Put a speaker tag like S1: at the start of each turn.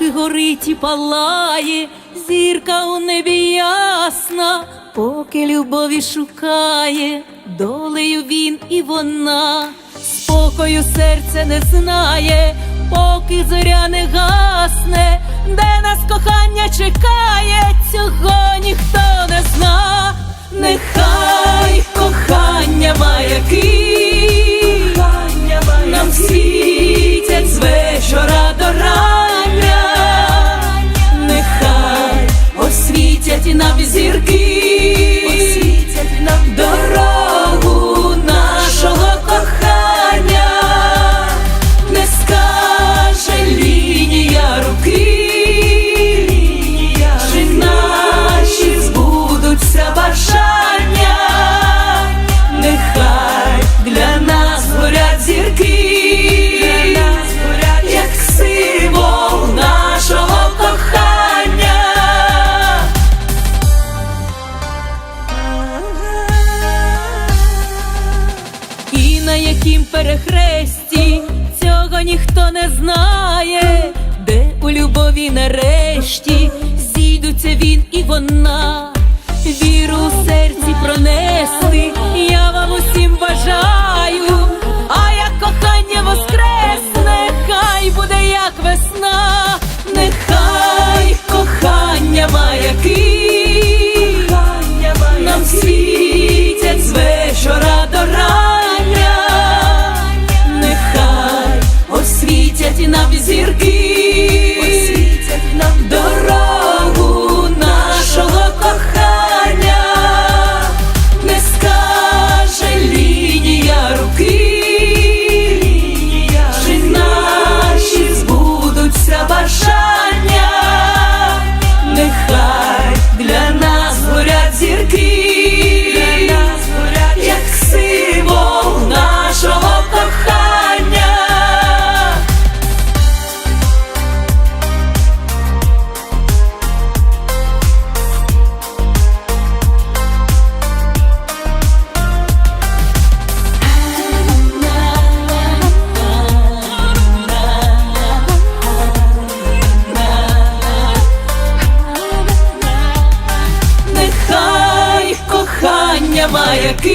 S1: горить і палає, зірка у небі ясна, поки любові шукає, долею він і вона, спокою серце не знає, поки зоря не гасне, де нас кохання чекає, цього ніхто не зірки, освітять нам дорогу яким цього ніхто не знає, де у любові нарешті зійдуться він і вона, віру у серці пронести, я вам усім бажаю, а як кохання воскресне, хай буде як весна, нехай кохання маяки Нехай кохання маяки